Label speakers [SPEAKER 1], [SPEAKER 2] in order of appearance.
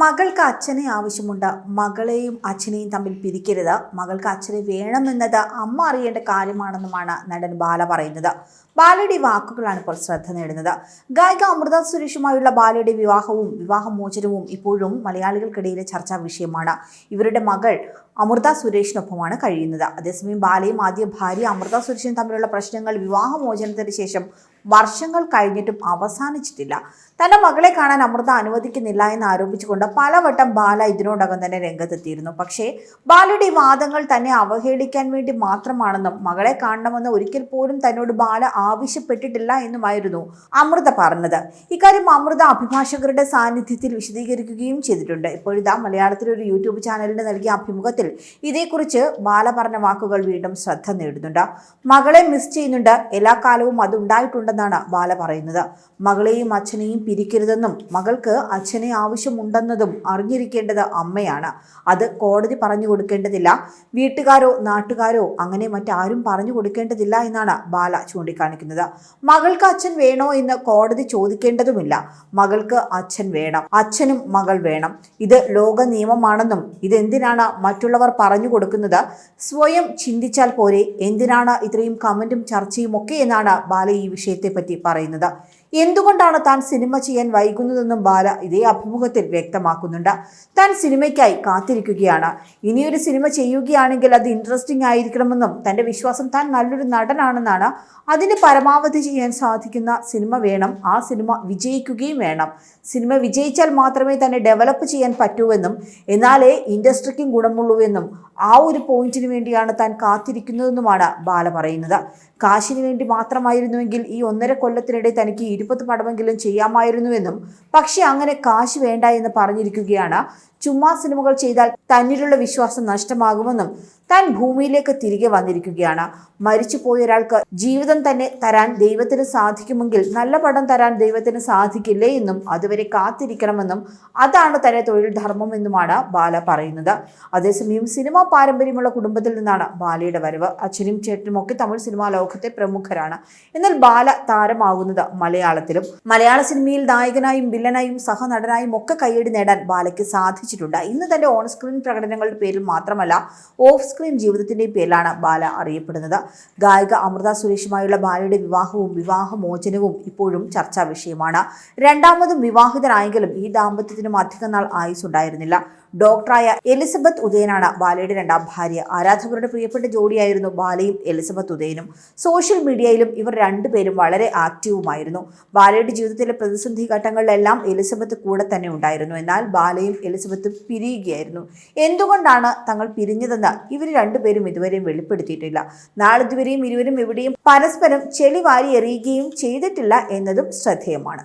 [SPEAKER 1] മകൾക്ക് അച്ഛനെ ആവശ്യമുണ്ട്. മകളെയും അച്ഛനെയും തമ്മിൽ പിരിക്കരുത്. മകൾക്ക് അച്ഛനെ വേണമെന്നത് അമ്മ അറിയേണ്ട കാര്യമാണെന്നുമാണ് നടൻ ബാല പറയുന്നത്. ബാലയുടെ വാക്കുകളാണ് ഇപ്പോൾ ശ്രദ്ധ നേടുന്നത്. ഗായിക അമൃത സുരേഷുമായുള്ള ബാലയുടെ വിവാഹവും വിവാഹമോചനവും ഇപ്പോഴും മലയാളികൾക്കിടയിലെ ചർച്ചാ വിഷയമാണ്. ഇവരുടെ മകൾ അമൃത സുരേഷിനൊപ്പമാണ് കഴിയുന്നത്. അതേസമയം ബാലയും ആദ്യ ഭാര്യ അമൃത സുരേഷും തമ്മിലുള്ള പ്രശ്നങ്ങൾ വിവാഹമോചനത്തിന് ശേഷം വർഷങ്ങൾ കഴിഞ്ഞിട്ടും അവസാനിച്ചിട്ടില്ല. തന്റെ മകളെ കാണാൻ അമൃത അനുവദിക്കുന്നില്ല എന്ന് ആരോപിച്ചുകൊണ്ട് പലവട്ടം ബാല ഇതിനോടകം തന്നെ രംഗത്തെത്തിയിരുന്നു. പക്ഷേ ബാലയുടെ വാദങ്ങൾ തന്നെ അവഹേളിക്കാൻ വേണ്ടി മാത്രമാണെന്നും മകളെ കാണണമെന്ന് ഒരിക്കൽ പോലും തന്നോട് ബാല ആവശ്യപ്പെട്ടിട്ടില്ല എന്നുമായിരുന്നു അമൃത പറഞ്ഞത്. ഇക്കാര്യം അമൃത അഭിഭാഷകരുടെ സാന്നിധ്യത്തിൽ വിശദീകരിക്കുകയും ചെയ്തിട്ടുണ്ട്. ഇപ്പോഴിതാ മലയാളത്തിലെ ഒരു യൂട്യൂബ് ചാനലിന് നൽകിയ അഭിമുഖത്തിൽ ഇതേക്കുറിച്ച് ബാല പറഞ്ഞ വാക്കുകൾ വീണ്ടും ശ്രദ്ധ നേടുന്നുണ്ട്. മകളെ മിസ് ചെയ്യുന്നുണ്ട്. എല്ലാ കാലവും അത് ഉണ്ടായിട്ടുണ്ടെന്നാണ് ബാല പറയുന്നത്. മകളെയും അച്ഛനെയും പിരിക്കരുതെന്നും മകൾക്ക് അച്ഛനെ ആവശ്യമുണ്ടെന്നതും അറിഞ്ഞിരിക്കേണ്ടത് അമ്മയാണ്. അത് കോടതി പറഞ്ഞു കൊടുക്കേണ്ടതില്ല. വീട്ടുകാരോ നാട്ടുകാരോ അങ്ങനെ മറ്റാരും പറഞ്ഞു കൊടുക്കേണ്ടതില്ല എന്നാണ് ബാല ചൂണ്ടിക്കാണിക്കുന്നത്. മകൾക്ക് അച്ഛൻ വേണോ എന്ന് കോടതി ചോദിക്കേണ്ടതുമില്ല. മകൾക്ക് അച്ഛൻ വേണം. അച്ഛനും മകൾ വേണം. ഇത് ലോക നിയമമാണെന്നും ഇതെന്തിനാണ് മറ്റുള്ളവർ പറഞ്ഞു കൊടുക്കുന്നത്? സ്വയം ചിന്തിച്ചാൽ പോരെ. എന്തിനാണ് ഇത്രയും കമന്റും ചർച്ചയും ഒക്കെ എന്നാണ് ബാല ഈ വിഷയത്തെപ്പറ്റി പറയുന്നത്. എന്തുകൊണ്ടാണ് താൻ സിനിമ ചെയ്യാൻ വൈകുന്നതെന്നും ബാല ഇതേ അഭിമുഖത്തിൽ വ്യക്തമാക്കുന്നുണ്ട്. താൻ സിനിമയ്ക്കായി കാത്തിരിക്കുകയാണ്. ഇനിയൊരു സിനിമ ചെയ്യുകയാണെങ്കിൽ അത് ഇൻട്രസ്റ്റിംഗ് ആയിരിക്കണമെന്നും തന്റെ വിശ്വാസം താൻ നല്ലൊരു നടനാണെന്നാണ് അതിന് പരമാവധി ചെയ്യാൻ സാധിക്കുന്ന സിനിമ വേണം. ആ സിനിമ വിജയിക്കുകയും വേണം. സിനിമ വിജയിച്ചാൽ മാത്രമേ തന്നെ ഡെവലപ്പ് ചെയ്യാൻ പറ്റൂവെന്നും എന്നാലേ ഇൻഡസ്ട്രിക്കും ഗുണമുള്ളൂവെന്നും ആ ഒരു പോയിന്റിന് വേണ്ടിയാണ് താൻ കാത്തിരിക്കുന്നതെന്നുമാണ് ബാല പറയുന്നത്. കാശിന് വേണ്ടി മാത്രമായിരുന്നുവെങ്കിൽ ഈ ഒന്നര കൊല്ലത്തിനിടെ തനിക്ക് ഇരുപത് പടമെങ്കിലും ചെയ്യാമായിരുന്നുവെന്നും പക്ഷേ അങ്ങനെ കാശ് വേണ്ട എന്ന് പറഞ്ഞിരിക്കുകയാണ് ചുമ്മാ സിനിമകൾ ചെയ്താൽ തന്നിലുള്ള വിശ്വാസം നഷ്ടമാകുമെന്നും താൻ ഭൂമിയിലേക്ക് തിരികെ വന്നിരിക്കുകയാണ്. മരിച്ചു പോയ ഒരാൾക്ക് ജീവിതം തന്നെ തരാൻ ദൈവത്തിന് സാധിക്കുമെങ്കിൽ നല്ല പടം തരാൻ ദൈവത്തിന് സാധിക്കില്ലേ എന്നും അതുവരെ കാത്തിരിക്കണമെന്നും അതാണ് തന്നെ തൊഴിൽ ധർമ്മം എന്നുമാണ് ബാല പറയുന്നത്. അതേസമയം സിനിമാ പാരമ്പര്യമുള്ള കുടുംബത്തിൽ നിന്നാണ് ബാലയുടെ വരവ്. അച്ഛനും ചേട്ടനും ഒക്കെ തമിഴ് സിനിമാ ലോകത്തെ പ്രമുഖരാണ്. എന്നാൽ ബാല താരമാകുന്നത് മലയാളത്തിലും. മലയാള സിനിമയിൽ നായകനായും വില്ലനായും സഹനടനായും ഒക്കെ കൈയടി നേടാൻ ബാലയ്ക്ക് സാധിച്ചിട്ടുണ്ട്. ഇന്ന് തന്റെ ഓൺ സ്ക്രീൻ പ്രകടനങ്ങളുടെ പേരിൽ മാത്രമല്ല ഓഫ് സ്ക്രീൻ ജീവിതത്തിന്റെയും പേരിലാണ് ബാല അറിയപ്പെടുന്നത്. ഗായിക അമൃത സുരേഷുമായുള്ള ബാലയുടെ വിവാഹവും വിവാഹമോചനവും ഇപ്പോഴും ചർച്ചാ വിഷയമാണ്. രണ്ടാമതും വിവാഹിതനായെങ്കിലും ഈ ദാമ്പത്യത്തിനും അധികം നാൾ ആയുസ് ഉണ്ടായിരുന്നില്ല ഡോക്ടറായ എലിസബത്ത് ഉദയനാണ് ബാലയുടെ രണ്ടാം ഭാര്യ. ആരാധകരുടെ പ്രിയപ്പെട്ട ജോഡിയായിരുന്നു ബാലയും എലിസബത്ത് ഉദയനും. സോഷ്യൽ മീഡിയയിലും ഇവർ രണ്ടുപേരും വളരെ ആക്റ്റീവുമായിരുന്നു. ബാലയുടെ ജീവിതത്തിലെ പ്രതിസന്ധി ഘട്ടങ്ങളിലെല്ലാം എലിസബത്ത് കൂടെ തന്നെ ഉണ്ടായിരുന്നു. എന്നാൽ ബാലയും എലിസബത്തും പിരിയുകയായിരുന്നു. എന്തുകൊണ്ടാണ് തങ്ങൾ പിരിഞ്ഞതെന്ന് ഇവർ രണ്ടുപേരും ഇതുവരെയും വെളിപ്പെടുത്തിയിട്ടില്ല. നാളിതുവരെയും ഇരുവരും എവിടെയും പരസ്പരം ചെളി വാരി എറിയുകയും ചെയ്തിട്ടില്ല എന്നതും ശ്രദ്ധേയമാണ്.